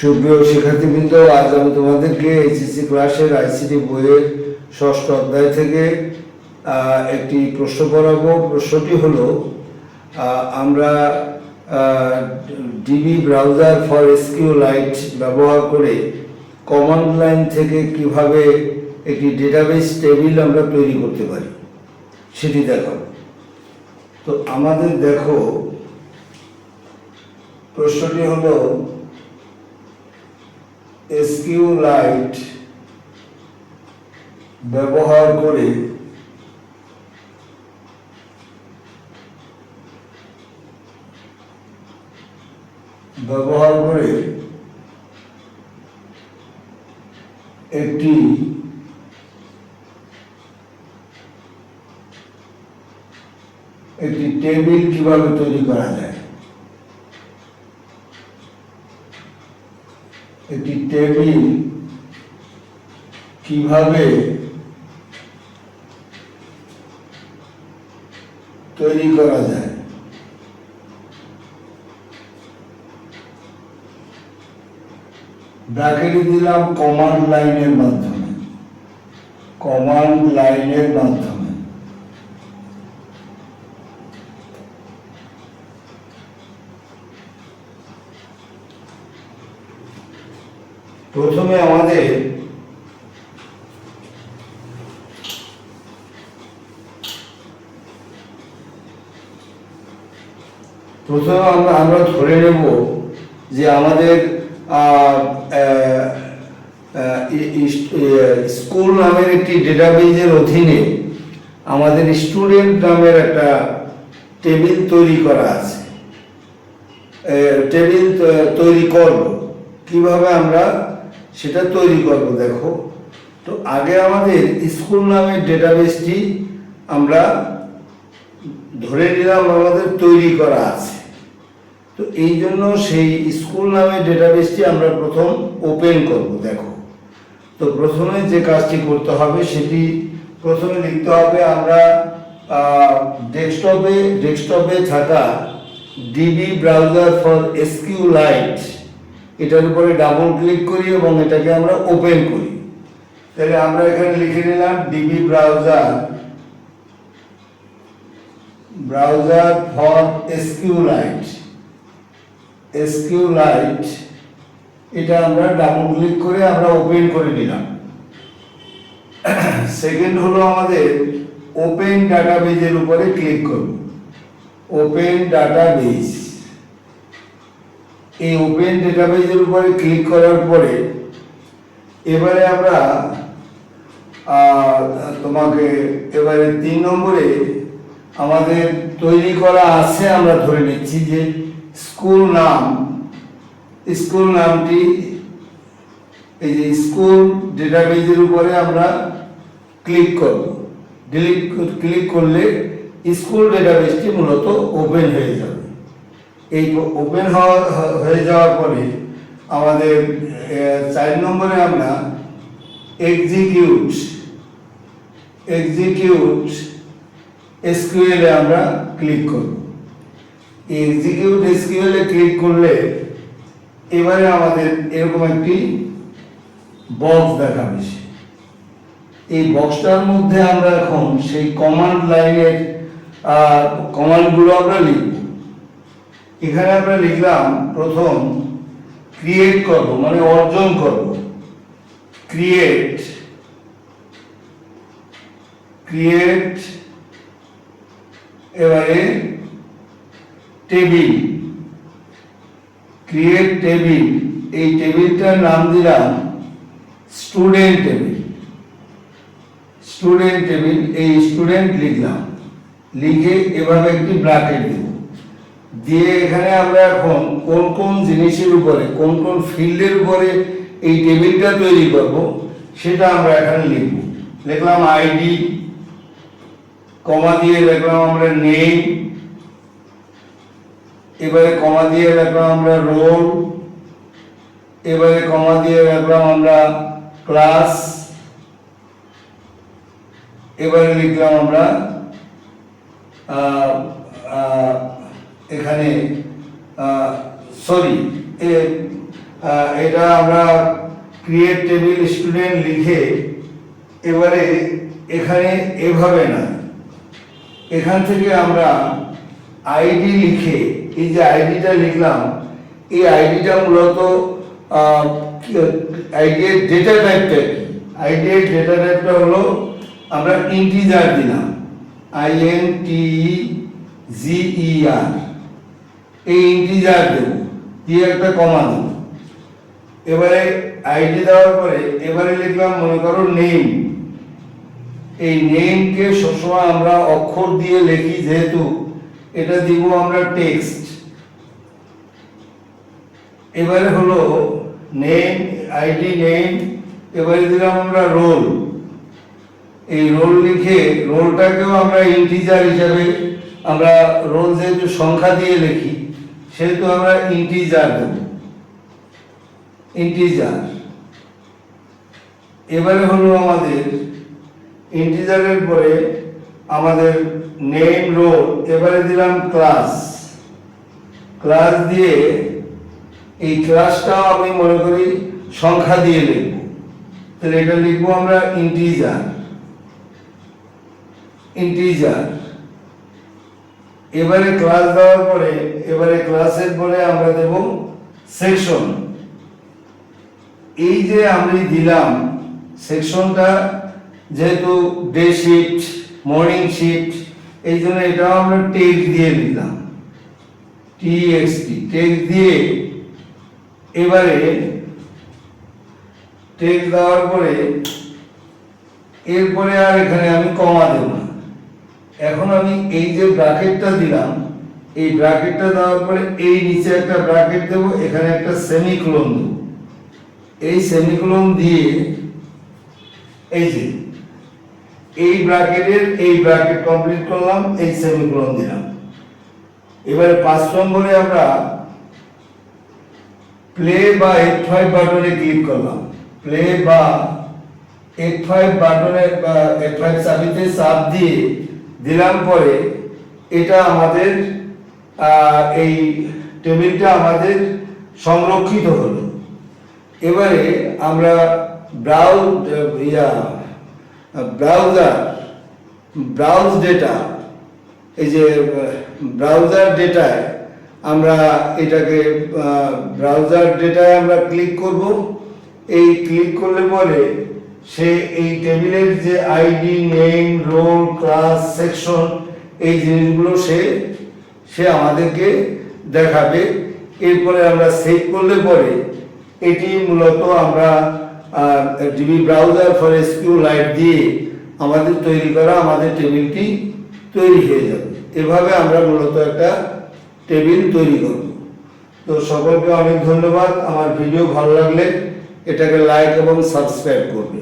সুপ্রিয় শিক্ষার্থীবৃন্দ, আজ আমি তোমাদেরকে এইচএসসি ক্লাসের আইসিটি বইয়ের ষষ্ঠ অধ্যায় থেকে একটি প্রশ্ন পড়াবো। প্রশ্নটি হলো আমরা DB browser for SQLite ব্যবহার করে কমান্ড লাইন থেকে কীভাবে একটি ডেটাবেস টেবিল আমরা তৈরি করতে পারি, সেটি দেখো তো আমাদের দেখো, প্রশ্নটি হলো এসকিউ লাইট ব্যবহার করে ব্যবহার করে একটি একটি টেবিল কীভাবে তৈরি করা যায়? একটি টেবিল কীভাবে তৈরি করা যায়? ব্র্যাকেটে দিলাম কমান্ড লাইনের মাধ্যমে। কমান্ড লাইনের মাধ্যমে। প্রথমে আমাদের প্রথমে আমরা আমরা ধরে নেব যে আমাদের স্কুল নামের একটি ডেটাবেজের অধীনে আমাদের স্টুডেন্ট নামের একটা টেবিল তৈরি করা আছে। টেবিল তৈরি করব। কীভাবে আমরা সেটা তৈরি করব, দেখো। তো আগে আমাদের স্কুল নামের ডেটাবেসটি আমরা ধরে নিলাম আমাদের তৈরি করা আছে। তো এই জন্য সেই স্কুল নামের ডেটাবেসটি আমরা প্রথম ওপেন করব, দেখো। তো প্রথমে যে কাজটি করতে হবে সেটি প্রথমে লিখতে হবে আমরা ডেস্কটপে ডেস্কটপে থাকা DB browser for SQLite এটার উপরে ডাবল ক্লিক করি এবং এটাকে আমরা ওপেন করি। তাহলে আমরা এখানে লিখে নিলাম DB browser browser for SQLite SQLite এটা আমরা ডাবল ক্লিক করে আমরা ওপেন করে নিলাম। সেকেন্ড হলো আমাদের ওপেন ডাটাবেজের উপরে ক্লিক করব। ওপেন ডাটাবেজ এই ওপেন ডাটাবেজের উপরে ক্লিক করার পরে, এবারে আমরা তোমাকে এবারে তিন নম্বরে আমাদের তৈরি করা আছে আমরা ধরে নিচ্ছি যে স্কুল নাম। স্কুল নামটি, এই যে স্কুল ডেটাবেজের উপরে আমরা ক্লিক করব। ডিলিট ক্লিক করলে স্কুল ডেটাবেসটি মূলত ওপেন হয়ে যাবে। এই ওপেন হওয়া হয়ে যাওয়ার পরে আমাদের চার নম্বরে আমরা এক্সিকিউট এক্সিকিউট এসকিউএল আমরা ক্লিক করব এক্সিকিউট এসকিউএল ক্লিক করলে এবারে আমাদের এরকম একটি বক্স দেখাবে। এই বক্সটার মধ্যে আমরা এখন সেই কমান্ড লাইনের কমান্ডগুলো আমরা লিখব এখানে আমরা লিখলাম প্রথম ক্রিয়েট করব মানে অর্জন করব। ক্রিয়েট ক্রিয়েট এবারে টেবিল ক্রিয়েট টেবিল এই টেবিলটার নাম দিলাম স্টুডেন্ট টেবিল স্টুডেন্ট টেবিল এই স্টুডেন্ট লিখলাম। লিখে এভাবে একটি ব্র্যাকেট দেব। দিয়ে এখানে আমরা এখন কোন কোন জিনিসের উপরে, কোন কোন ফিল্ডের উপরে এই টেবিলটা তৈরি করব, সেটা আমরা এখানে লিখব। লিখলাম আইডি, কমা দিয়ে লিখলাম আমরা নেম, এবারে কমা দিয়ে রাখলাম আমরা রোল, এবারে কমা দিয়ে রাখলাম আমরা ক্লাস, এবারে লিখলাম আমরা এখানে সরি এটা আমরা ক্রিয়েট টেবিল স্টুডেন্ট লিখে এবারে এখানে এভাবে না। এখান থেকে আমরা আইডি লিখে, এই যে আইডিটা লিখলাম, এই আইডিটা মূলত আইডির ডেটা টাইপটা কি? আইডির ডেটা টাইপটা হলো আমরা ইন্টিজার দিলাম। আই এন টি জি ই আর এই ইন্টিজার দেব দিয়ে একটা কমা দেব। এবারে আইডি দেওয়ার পরে এবারে লিখলাম, মনে করো নেম এই নেমকে সবসময় আমরা অক্ষর দিয়ে লিখি, যেহেতু এটা দিব আমরা টেক্সট এবারে হলো নেম আইডি নেম এবারে দিলাম আমরা রোল এই রোল লিখে রোলটাকেও আমরা ইন্টিজার হিসাবে আমরা রোল যেহেতু সংখ্যা দিয়ে লিখি সেহেতু আমরা ইন্টিজার দেব। ইন্টিজার এবারে হলো আমাদের ইন্টিজারের পরে আমাদের নেম রোল এবারে দিলাম ক্লাস ক্লাস দিয়ে এই ক্লাসটাও আমি মনে করি সংখ্যা দিয়ে লিখব। তাহলে এটা লিখব আমরা ইন্টিজার ইন্টিজার এবারে ক্লাস দেওয়ার পরে, এবারে ক্লাসের পরে আমরা দেব সেকশন এই যে আমি দিলাম সেকশনটা যেহেতু ডে শিফট মর্নিং শিফট এই জন্য এটাও আমরা টেক্সট দিয়ে দিলাম। টিএক্সটি টেক্সট দিয়ে এবারে টেক্সট দেওয়ার পরে, এরপরে আর এখানে আমি কমা দেব না। এখন আমি এই যে ব্র্যাকেটটা দিলাম, এই ব্র্যাকেটটা দেওয়ার পরে এই নিচে একটা ব্র্যাকেট দেব, এখানে একটা সেমিকোলন দেব। এই সেমিকোলন দিয়ে, এই যে, এই ব্র্যাকেটের এই ব্র্যাকেট কমপ্লিট করলাম, এই সেমিকোলন দিলাম। এবারে পাঁচ নম্বরে আমরা প্লে বা এফ ফাইভ বাটনে ক্লিক করলাম। প্লে বা এফ ফাইভ বাটনে এফ ফাইভ চাবিতে চাপ দিয়ে দিলাম পরে এটা আমাদের এই টেবিলটা আমাদের সংরক্ষিত হলো। এবারে আমরা ব্রাউজ ইয়া ব্রাউজার ব্রাউজ ডেটা এই যে ব্রাউজার ডেটায় আমরা এটাকে ব্রাউজার ডেটায় আমরা ক্লিক করব। এই ক্লিক করলে পরে সে এই টেবিলের যে ID, name, roll, class, section, এই জিনিসগুলো সে সে আমাদেরকে দেখাবে। এরপরে আমরা সেভ করলে পরে এটি মূলত আমরা DB browser for SQLite দিয়ে আমাদের তৈরি করা আমাদের টেবিলটি তৈরি হয়ে যাবে। এভাবে আমরা মূলত একটা টেবিল তৈরি করব। তো সকলকে অনেক ধন্যবাদ। আমার ভিডিও ভালো লাগলে এটাকে লাইক এবং সাবস্ক্রাইব করবে।